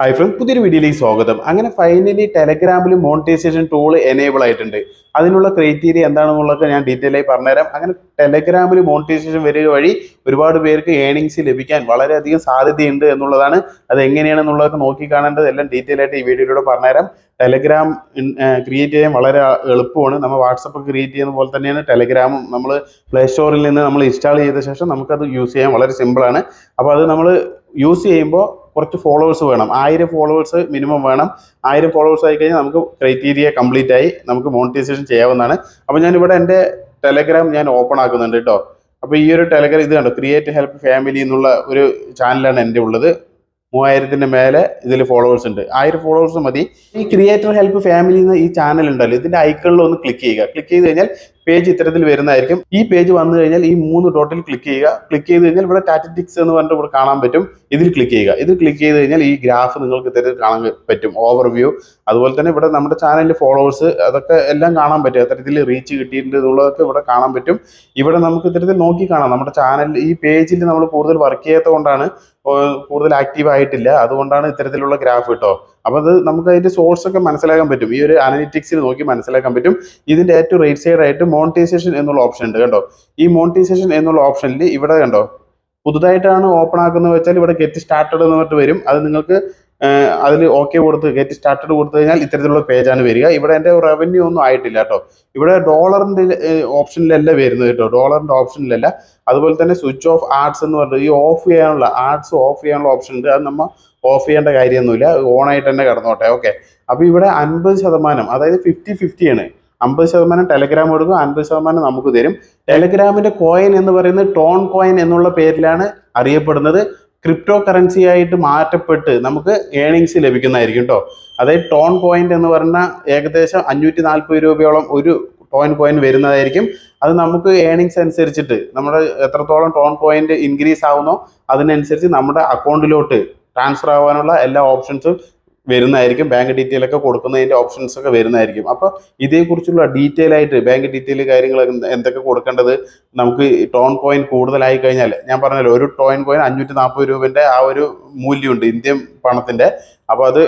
Hi front പുതിയൊരു വീഡിയോയിലേക്ക് സ്വാഗതം. അങ്ങനെ ഫൈനലി ടെലഗ്രാമിൽ മോണിറ്റൈസേഷൻ ടൂൾ എനേബിൾ ആയിട്ടുണ്ട്. അതിനുള്ള ക്രൈറ്റീരിയ എന്താണെന്നുള്ളതൊക്കെ ഞാൻ ഡീറ്റെയിൽ ആയി പറഞ്ഞുതരാം. അങ്ങനെ ടെലഗ്രാമിൽ മോണിറ്റൈസേഷൻ വരിക വഴി ഒരുപാട് പേർക്ക് ഏണിങ്സ് ലഭിക്കാൻ വളരെയധികം സാധ്യതയുണ്ട് എന്നുള്ളതാണ്. അത് എങ്ങനെയാണെന്നുള്ളതൊക്കെ നോക്കി കാണേണ്ടത് എല്ലാം ഡീറ്റെയിൽ ആയിട്ട് ഈ വീഡിയോയിലൂടെ പറഞ്ഞുതരാം. ടെലഗ്രാം ക്രിയേറ്റ് ചെയ്യാൻ വളരെ എളുപ്പമാണ്. നമ്മൾ വാട്സപ്പ് ക്രിയേറ്റ് ചെയ്യുന്ന പോലെ തന്നെയാണ്. ടെലഗ്രാമും നമ്മൾ പ്ലേ സ്റ്റോറിൽ നിന്ന് നമ്മൾ ഇൻസ്റ്റാൾ ചെയ്ത ശേഷം നമുക്കത് യൂസ് ചെയ്യാൻ വളരെ സിമ്പിളാണ് അപ്പോൾ അത് നമ്മൾ യൂസ് ചെയ്യുമ്പോൾ കുറച്ച് ഫോളോവേഴ്സ് വേണം. ആയിരം ഫോളോവേഴ്സ് മിനിമം വേണം. ആയിരം ഫോളോവേഴ്സ് ആയി കഴിഞ്ഞാൽ നമുക്ക് ക്രൈറ്റീരിയ കംപ്ലീറ്റ് ആയി നമുക്ക് മോണിറ്റൈസേഷൻ ചെയ്യാവുന്നതാണ്. അപ്പോൾ ഞാനിവിടെ എന്റെ ടെലഗ്രാം ഞാൻ ഓപ്പൺ ആക്കുന്നുണ്ട് കേട്ടോ അപ്പോൾ ഈ ഒരു ടെലഗ്രാം ഇത് കണ്ടോ? ക്രിയേറ്റ് ഹെൽപ്പ് ഫാമിലി എന്നുള്ള ഒരു ചാനലാണ് എന്റെ ഉള്ളത്. മൂവായിരത്തിന്റെ മേലെ ഇതിൽ ഫോളോവേഴ്സ് ഉണ്ട്. ആയിരം ഫോളോവേഴ്സ് മതി. ഈ ക്രിയേറ്റർ ഹെൽപ്പ് ഫാമിലി എന്ന ഈ ചാനൽ ഉണ്ടല്ലോ ഇതിന്റെ ഐക്കണിൽ ഒന്ന് ക്ലിക്ക് ചെയ്യുക. ക്ലിക്ക് ചെയ്ത് കഴിഞ്ഞാൽ പേജ് ഇത്തരത്തിൽ വരുന്നതായിരിക്കും. ഈ പേജ് വന്നു കഴിഞ്ഞാൽ ഈ മൂന്ന് ഡോട്ടിൽ ക്ലിക്ക് ചെയ്യുക. ക്ലിക്ക് ചെയ്ത് കഴിഞ്ഞാൽ ഇവിടെ ടാറ്ററ്റിക്സ് എന്ന് പറഞ്ഞിട്ട് ഇവിടെ കാണാൻ പറ്റും. ഇതിൽ ക്ലിക്ക് ചെയ്യുക. ഇത് ക്ലിക്ക് ചെയ്ത് കഴിഞ്ഞാൽ ഈ ഗ്രാഫ് നിങ്ങൾക്ക് ഇത്തരത്തിൽ കാണാൻ പറ്റും. ഓവർവ്യൂ അതുപോലെ തന്നെ ഇവിടെ നമ്മുടെ ചാനലിൽ ഫോളോവേഴ്സ് അതൊക്കെ എല്ലാം കാണാൻ പറ്റും. അത്തരത്തിൽ റീച്ച് കിട്ടിയിട്ടുണ്ട് എന്നുള്ളതൊക്കെ ഇവിടെ കാണാൻ പറ്റും. ഇവിടെ നമുക്ക് ഇത്തരത്തിൽ നോക്കി കാണാം. നമ്മുടെ ചാനൽ ഈ പേജിൽ നമ്മൾ കൂടുതൽ വർക്ക് ചെയ്യാത്തത് കൊണ്ടാണ് കൂടുതൽ ആക്റ്റീവ് ആയിട്ടില്ല. അതുകൊണ്ടാണ് ഇത്തരത്തിലുള്ള ഗ്രാഫ് കേട്ടോ അപ്പോൾ അത് നമുക്ക് അതിന്റെ സോഴ്സ് ഒക്കെ മനസ്സിലാക്കാൻ പറ്റും. ഈ ഒരു അനലിറ്റിക്സിൽ നോക്കി മനസ്സിലാക്കാൻ പറ്റും. ഇതിന്റെ ഏറ്റവും റൈറ്റ് സൈഡ് ആയിട്ട് മോണിറ്റൈസേഷൻ എന്നുള്ള ഓപ്ഷൻ ഉണ്ട് കണ്ടോ? ഈ മോണിറ്റൈസേഷൻ എന്നുള്ള ഓപ്ഷനിൽ ഇവിടെ കണ്ടോ? പുതുതായിട്ടാണ് ഓപ്പൺ ആക്കുന്നത് വെച്ചാൽ ഇവിടെ ഗെറ്റ് സ്റ്റാർട്ടഡ് എന്ന് പറഞ്ഞിട്ട് വരും. അത് നിങ്ങൾക്ക് അതിൽ ഓക്കെ കൊടുത്ത് ഗെറ്റ് സ്റ്റാർട്ടഡ് കൊടുത്തു കഴിഞ്ഞാൽ ഇത്തരത്തിലുള്ള പേജാണ് വരിക. ഇവിടെ എന്റെ റവന്യൂ ഒന്നും ആയിട്ടില്ല കേട്ടോ. ഇവിടെ ഡോളറിന്റെ ഓപ്ഷനിലല്ല വരുന്നത് കേട്ടോ. ഡോളറിന്റെ ഓപ്ഷനിലല്ല അതുപോലെ തന്നെ സ്വിച്ച് ഓഫ് ആർട്സ് എന്ന് പറഞ്ഞിട്ട് ഈ ഓഫ് ചെയ്യാനുള്ള ആർട്സ് ഓഫ് ചെയ്യാനുള്ള ഓപ്ഷൻ ഉണ്ട്. അത് നമ്മൾ ഓഫ് ചെയ്യേണ്ട കാര്യമൊന്നുമില്ല. ഓൺ ആയിട്ട് തന്നെ കിടന്നോട്ടെ. ഓക്കെ അപ്പോൾ ഇവിടെ അൻപത് ശതമാനം അതായത് ഫിഫ്റ്റി ഫിഫ്റ്റിയാണ് അമ്പത് ശതമാനം ടെലഗ്രാം കൊടുക്കും അൻപത് ശതമാനം നമുക്ക് തരും. ടെലഗ്രാമിന്റെ കോയിൻ എന്ന് പറയുന്നത് ടോൺ കോയിൻ എന്നുള്ള പേരിലാണ് അറിയപ്പെടുന്നത്. ക്രിപ്റ്റോ കറൻസി ആയിട്ട് മാറ്റപ്പെട്ട് നമുക്ക് ഏണിങ്സ് ലഭിക്കുന്നതായിരിക്കും കേട്ടോ അതായത് ടോൺ പോയിന്റ് എന്ന് പറഞ്ഞാൽ ഏകദേശം അഞ്ഞൂറ്റി നാൽപ്പത് രൂപയോളം ഒരു ടോൺ പോയിന്റ് വരുന്നതായിരിക്കും. അത് നമുക്ക് ഏണിങ്സ് അനുസരിച്ചിട്ട് നമ്മുടെ എത്രത്തോളം ടോൺ പോയിന്റ് ഇൻക്രീസ് ആവുന്നോ അതിനനുസരിച്ച് നമ്മുടെ അക്കൗണ്ടിലോട്ട് ട്രാൻസ്ഫർ ആവാനുള്ള എല്ലാ ഓപ്ഷൻസും വരുന്നതായിരിക്കും. ബാങ്ക് ഡീറ്റെയിൽ ഒക്കെ കൊടുക്കുന്നതിന്റെ ഓപ്ഷൻസ് ഒക്കെ വരുന്നതായിരിക്കും. അപ്പോൾ ഇതേക്കുറിച്ചുള്ള ഡീറ്റെയിൽ ആയിട്ട് ബാങ്ക് ഡീറ്റെയിൽ കാര്യങ്ങൾ എന്തൊക്കെ കൊടുക്കേണ്ടത് നമുക്ക് ടോൺ പോയിന്റ് കൂടുതലായി കഴിഞ്ഞാൽ ഞാൻ പറഞ്ഞല്ലോ ഒരു ടോയിൻ പോയിന്റ് അഞ്ഞൂറ്റി നാൽപ്പത് രൂപന്റെ ആ ഒരു മൂല്യമുണ്ട് ഇന്ത്യൻ പണത്തിന്റെ. അപ്പോൾ അത്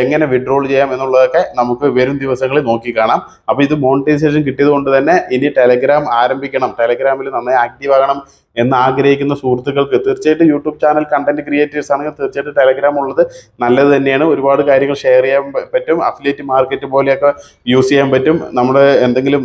എങ്ങനെ വിഡ്രോൾ ചെയ്യാം എന്നുള്ളതൊക്കെ നമുക്ക് വരും ദിവസങ്ങളിൽ നോക്കി കാണാം. അപ്പോൾ ഇത് മോണിറ്റൈസേഷൻ കിട്ടിയത് കൊണ്ട് തന്നെ ഇനി ടെലഗ്രാം ആരംഭിക്കണം. ടെലഗ്രാമിൽ നന്നായി ആക്റ്റീവ് ആകണം എന്ന് ആഗ്രഹിക്കുന്ന സുഹൃത്തുക്കൾക്ക് തീർച്ചയായിട്ടും യൂട്യൂബ് ചാനൽ കണ്ടന്റ് ക്രിയേറ്റേഴ്സ് ആണെങ്കിൽ തീർച്ചയായിട്ടും ടെലഗ്രാം ഉള്ളത് നല്ലത് തന്നെയാണ്. ഒരുപാട് കാര്യങ്ങൾ ഷെയർ ചെയ്യാൻ പറ്റും. അഫിലിയേറ്റ് മാർക്കറ്റ് പോലെയൊക്കെ യൂസ് ചെയ്യാൻ പറ്റും. നമ്മുടെ എന്തെങ്കിലും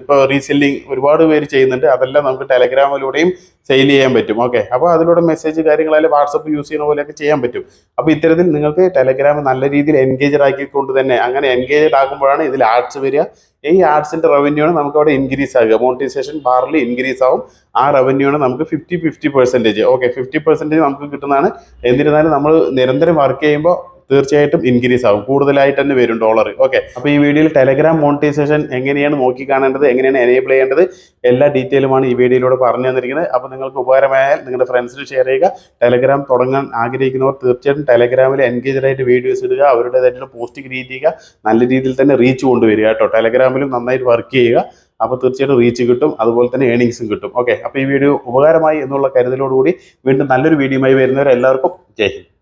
ഇപ്പോൾ റീസെല്ലിങ് ഒരുപാട് പേര് ചെയ്യുന്നുണ്ട്. അതെല്ലാം നമുക്ക് ടെലഗ്രാമിലൂടെയും സെയിൽ ചെയ്യാൻ പറ്റും. ഓക്കെ അപ്പോൾ അതിലൂടെ മെസ്സേജ് കാര്യങ്ങളായാലും വാട്സപ്പ് യൂസ് ചെയ്യുന്ന പോലെയൊക്കെ ചെയ്യാൻ പറ്റും. അപ്പോൾ ഇത്തരത്തിൽ നിങ്ങൾക്ക് ടെലഗ്രാം നല്ല രീതിയിൽ എൻഗേജഡ് ആക്കിക്കൊണ്ട് തന്നെ അങ്ങനെ എൻഗേജഡ് ആകുമ്പോഴാണ് ഇതിൽ ആർട്സ് വരിക. ഈ ആഡ്സിന്റെ റവന്യൂ ആണ് നമുക്ക് അവിടെ ഇൻക്രീസ് ആകുക. മോണിറ്റൈസേഷൻ ബാറിൽ ഇൻക്രീസ് ആവും. ആ റവന്യൂ ആണ് നമുക്ക് fifty fifty percentage okay fifty percentage നമുക്ക് കിട്ടുന്നതാണ്. എന്നിരുന്നാലും നമ്മൾ നിരന്തരം വർക്ക് ചെയ്യുമ്പോൾ തീർച്ചയായിട്ടും ഇൻക്രീസ് ആകും കൂടുതലായിട്ട് തന്നെ വരും ഡോളർ ഓക്കെ അപ്പോൾ ഈ വീഡിയോയിൽ ടെലഗ്രാം മോണിറ്റൈസേഷൻ എങ്ങനെയാണ് നോക്കി കാണേണ്ടത് എങ്ങനെയാണ് എനേബിൾ ചെയ്യേണ്ടത് എല്ലാ ഡീറ്റെയിലുമാണ് ഈ വീഡിയോയിലൂടെ പറഞ്ഞു തന്നിരിക്കുന്നത്. അപ്പോൾ നിങ്ങൾക്ക് ഉപകാരമായാൽ നിങ്ങളുടെ ഫ്രണ്ട്സിന് ഷെയർ ചെയ്യുക. ടെലഗ്രാം തുടങ്ങാൻ ആഗ്രഹിക്കുന്നവർ തീർച്ചയായിട്ടും ടെലഗ്രാമിൽ എൻഗേജഡ് ആയിട്ട് വീഡിയോസ് ഇടുക അവരുടേതായിട്ടുള്ള പോസ്റ്റ് ക്രിയേറ്റ് ചെയ്യുക നല്ല രീതിയിൽ തന്നെ റീച്ച് കൊണ്ടുവരിക കേട്ടോ. ടെലഗ്രാമിലും നന്നായിട്ട് വർക്ക് ചെയ്യുക. അപ്പോൾ തീർച്ചയായിട്ടും റീച്ച് കിട്ടും അതുപോലെ തന്നെ ഏണിങ്സും കിട്ടും. ഓക്കെ അപ്പോൾ ഈ വീഡിയോ ഉപകാരമായി എന്നുള്ള കരുതലോടുകൂടി വീണ്ടും നല്ലൊരു വീഡിയോയുമായി വരുന്നവരെല്ലാവർക്കും ജയ് ഹിന്ദ്.